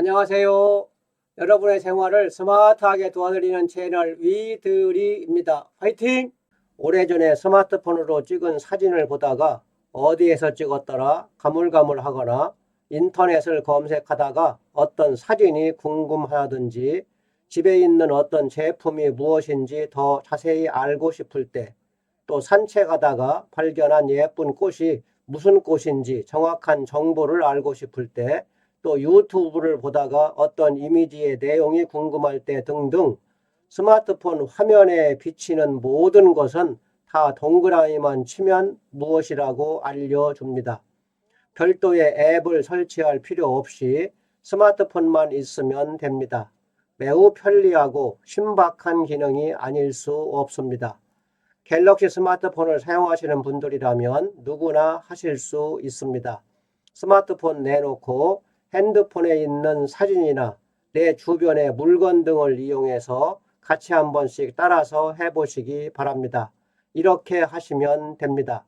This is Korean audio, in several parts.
안녕하세요. 여러분의 생활을 스마트하게 도와드리는 채널 위드리입니다. 화이팅! 오래전에 스마트폰으로 찍은 사진을 보다가 어디에서 찍었더라 가물가물하거나 인터넷을 검색하다가 어떤 사진이 궁금하다든지 집에 있는 어떤 제품이 무엇인지 더 자세히 알고 싶을 때 또 산책하다가 발견한 예쁜 꽃이 무슨 꽃인지 정확한 정보를 알고 싶을 때 또 유튜브를 보다가 어떤 이미지의 내용이 궁금할 때 등등 스마트폰 화면에 비치는 모든 것은 다 동그라미만 치면 무엇이라고 알려줍니다. 별도의 앱을 설치할 필요 없이 스마트폰만 있으면 됩니다. 매우 편리하고 신박한 기능이 아닐 수 없습니다. 갤럭시 스마트폰을 사용하시는 분들이라면 누구나 하실 수 있습니다. 스마트폰 내놓고 핸드폰에 있는 사진이나 내 주변의 물건 등을 이용해서 같이 한 번씩 따라서 해보시기 바랍니다. 이렇게 하시면 됩니다.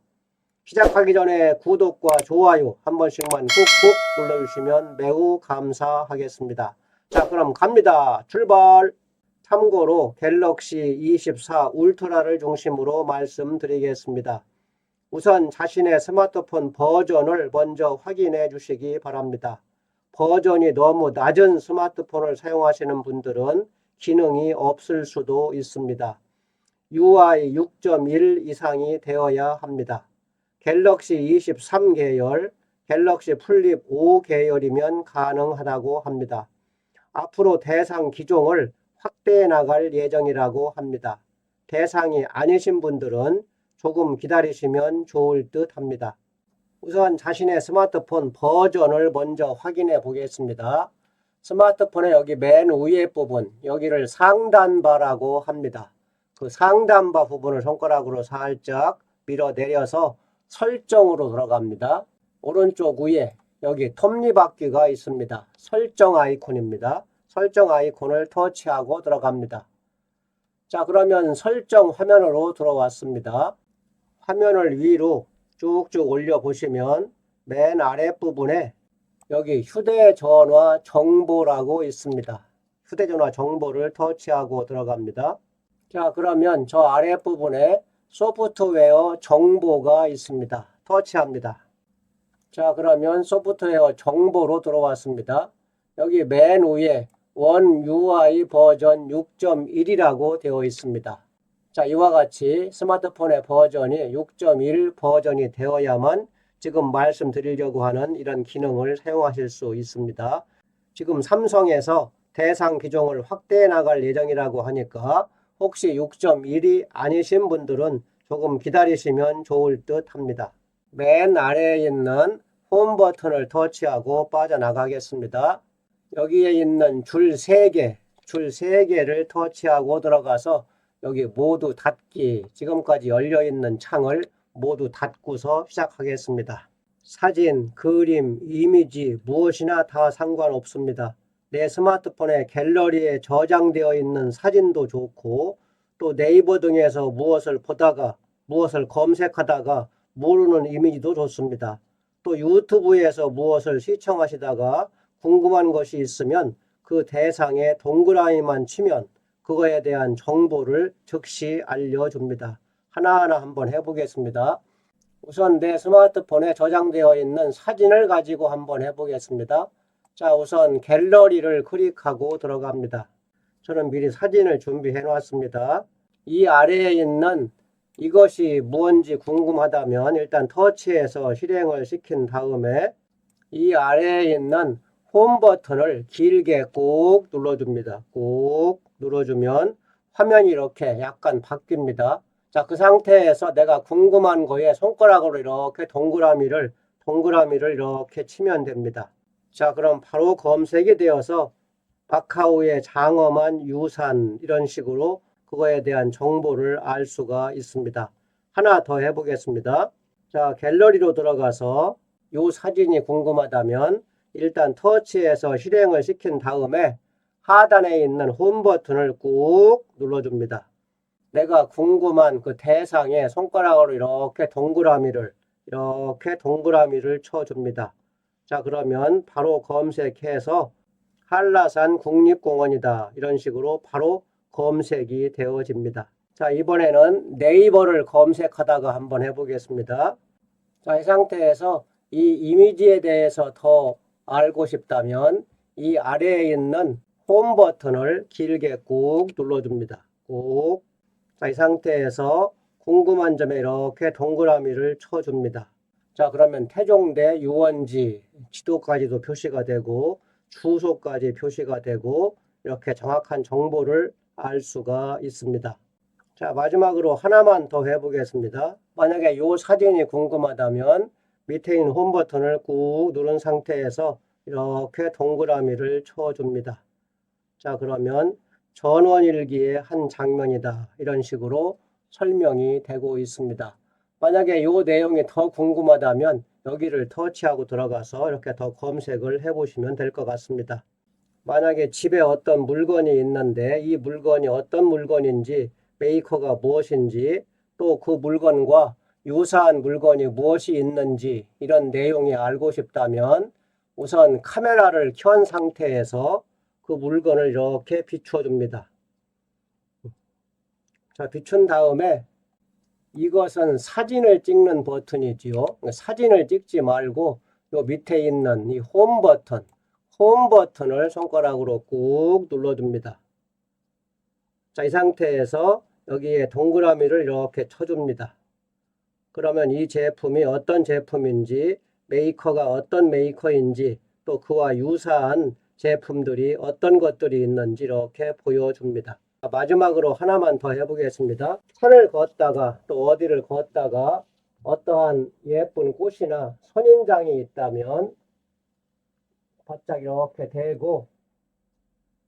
시작하기 전에 구독과 좋아요 한 번씩만 꾹꾹 눌러주시면 매우 감사하겠습니다. 자, 그럼 갑니다. 출발! 참고로 갤럭시 24 울트라를 중심으로 말씀드리겠습니다. 우선 자신의 스마트폰 버전을 먼저 확인해 주시기 바랍니다. 버전이 너무 낮은 스마트폰을 사용하시는 분들은 기능이 없을 수도 있습니다. UI 6.1 이상이 되어야 합니다. 갤럭시 23 계열, 갤럭시 플립 5 계열이면 가능하다고 합니다. 앞으로 대상 기종을 확대해 나갈 예정이라고 합니다. 대상이 아니신 분들은 조금 기다리시면 좋을 듯 합니다. 우선 자신의 스마트폰 버전을 먼저 확인해 보겠습니다. 스마트폰의 여기 맨 위에 부분, 여기를 상단바라고 합니다. 그 상단바 부분을 손가락으로 살짝 밀어 내려서 설정으로 들어갑니다. 오른쪽 위에 여기 톱니바퀴가 있습니다. 설정 아이콘입니다. 설정 아이콘을 터치하고 들어갑니다. 자, 그러면 설정 화면으로 들어왔습니다. 화면을 위로 쭉쭉 올려 보시면 맨 아랫부분에 여기 휴대전화 정보라고 있습니다. 휴대전화 정보를 터치하고 들어갑니다. 자, 그러면 저 아랫부분에 소프트웨어 정보가 있습니다. 터치합니다. 자, 그러면 소프트웨어 정보로 들어왔습니다. 여기 맨 위에 원 UI 버전 6.1이라고 되어 있습니다. 자, 이와 같이 스마트폰의 버전이 6.1 버전이 되어야만 지금 말씀드리려고 하는 이런 기능을 사용하실 수 있습니다. 지금 삼성에서 대상 기종을 확대해 나갈 예정이라고 하니까 혹시 6.1이 아니신 분들은 조금 기다리시면 좋을 듯 합니다. 맨 아래에 있는 홈 버튼을 터치하고 빠져나가겠습니다. 여기에 있는 줄 3개, 줄 3개를 터치하고 들어가서 여기 모두 닫기, 지금까지 열려 있는 창을 모두 닫고서 시작하겠습니다. 사진, 그림, 이미지 무엇이나 다 상관없습니다. 내 스마트폰에 갤러리에 저장되어 있는 사진도 좋고 또 네이버 등에서 무엇을 보다가 무엇을 검색하다가 모르는 이미지도 좋습니다. 또 유튜브에서 무엇을 시청하시다가 궁금한 것이 있으면 그 대상에 동그라미만 치면 그거에 대한 정보를 즉시 알려줍니다. 하나하나 한번 해보겠습니다. 우선 내 스마트폰에 저장되어 있는 사진을 가지고 한번 해보겠습니다. 자, 우선 갤러리를 클릭하고 들어갑니다. 저는 미리 사진을 준비해 놨습니다. 이 아래에 있는 이것이 무언지 궁금하다면 일단 터치해서 실행을 시킨 다음에 이 아래에 있는 홈 버튼을 길게 꾹 눌러줍니다. 꾹 눌러주면 화면이 이렇게 약간 바뀝니다. 자, 그 상태에서 내가 궁금한 거에 손가락으로 이렇게 동그라미를, 동그라미를 이렇게 치면 됩니다. 자, 그럼 바로 검색이 되어서 바카오의 장엄한 유산 이런 식으로 그거에 대한 정보를 알 수가 있습니다. 하나 더 해보겠습니다. 자, 갤러리로 들어가서 요 사진이 궁금하다면 일단 터치해서 실행을 시킨 다음에 하단에 있는 홈 버튼을 꾹 눌러줍니다. 내가 궁금한 그 대상에 손가락으로 이렇게 동그라미를 이렇게 동그라미를 쳐줍니다. 자 그러면 바로 검색해서 한라산 국립공원이다. 이런 식으로 바로 검색이 되어집니다. 자, 이번에는 네이버를 검색하다가 한번 해보겠습니다. 자, 이 상태에서 이 이미지에 대해서 더 알고 싶다면 이 아래에 있는 홈 버튼을 길게 꾹 눌러줍니다. 꾹. 자, 이 상태에서 궁금한 점에 이렇게 동그라미를 쳐줍니다. 자, 그러면 태종대 유원지 지도까지도 표시가 되고 주소까지 표시가 되고 이렇게 정확한 정보를 알 수가 있습니다. 자, 마지막으로 하나만 더 해보겠습니다. 만약에 이 사진이 궁금하다면 밑에 있는 홈 버튼을 꾹 누른 상태에서 이렇게 동그라미를 쳐줍니다. 자, 그러면 전원일기의 한 장면이다. 이런 식으로 설명이 되고 있습니다. 만약에 이 내용이 더 궁금하다면 여기를 터치하고 들어가서 이렇게 더 검색을 해보시면 될 것 같습니다. 만약에 집에 어떤 물건이 있는데 이 물건이 어떤 물건인지 메이커가 무엇인지 또 그 물건과 유사한 물건이 무엇이 있는지 이런 내용이 알고 싶다면 우선 카메라를 켠 상태에서 그 물건을 이렇게 비춰 줍니다. 자, 비춘 다음에 이것은 사진을 찍는 버튼이지요. 사진을 찍지 말고 요 밑에 있는 이 홈 버튼, 홈 버튼을 손가락으로 꾹 눌러줍니다. 자, 이 상태에서 여기에 동그라미를 이렇게 쳐줍니다. 그러면 이 제품이 어떤 제품인지, 메이커가 어떤 메이커인지, 또 그와 유사한 제품들이 어떤 것들이 있는지 이렇게 보여줍니다. 마지막으로 하나만 더 해보겠습니다. 산을 걷다가 또 어디를 걷다가 어떠한 예쁜 꽃이나 선인장이 있다면 바짝 이렇게 대고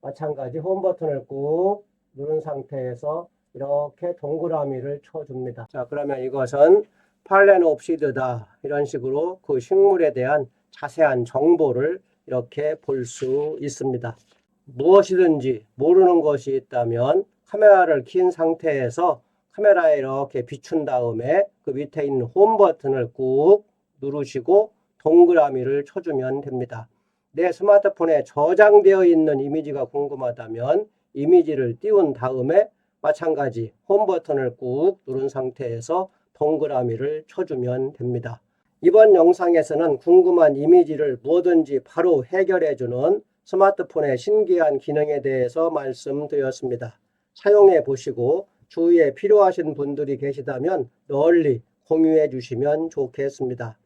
마찬가지 홈 버튼을 꾹 누른 상태에서 이렇게 동그라미를 쳐줍니다. 자, 그러면 이것은 팔레노옵시드다. 이런 식으로 그 식물에 대한 자세한 정보를 이렇게 볼 수 있습니다. 무엇이든지 모르는 것이 있다면 카메라를 킨 상태에서 카메라에 이렇게 비춘 다음에 그 밑에 있는 홈 버튼을 꾹 누르시고 동그라미를 쳐주면 됩니다. 내 스마트폰에 저장되어 있는 이미지가 궁금하다면 이미지를 띄운 다음에 마찬가지 홈 버튼을 꾹 누른 상태에서 동그라미를 쳐주면 됩니다. 이번 영상에서는 궁금한 이미지를 뭐든지 바로 해결해주는 스마트폰의 신기한 기능에 대해서 말씀드렸습니다. 사용해 보시고 주위에 필요하신 분들이 계시다면 널리 공유해 주시면 좋겠습니다.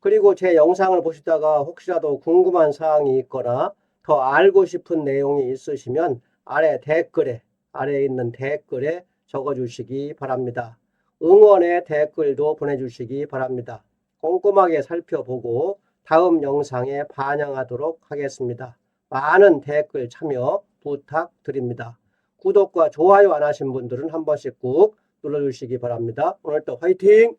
그리고 제 영상을 보시다가 혹시라도 궁금한 사항이 있거나 더 알고 싶은 내용이 있으시면 아래 댓글에 아래에 있는 댓글에 적어 주시기 바랍니다. 응원의 댓글도 보내주시기 바랍니다. 꼼꼼하게 살펴보고 다음 영상에 반영하도록 하겠습니다. 많은 댓글 참여 부탁드립니다. 구독과 좋아요 안 하신 분들은 한 번씩 꼭 눌러주시기 바랍니다. 오늘도 화이팅!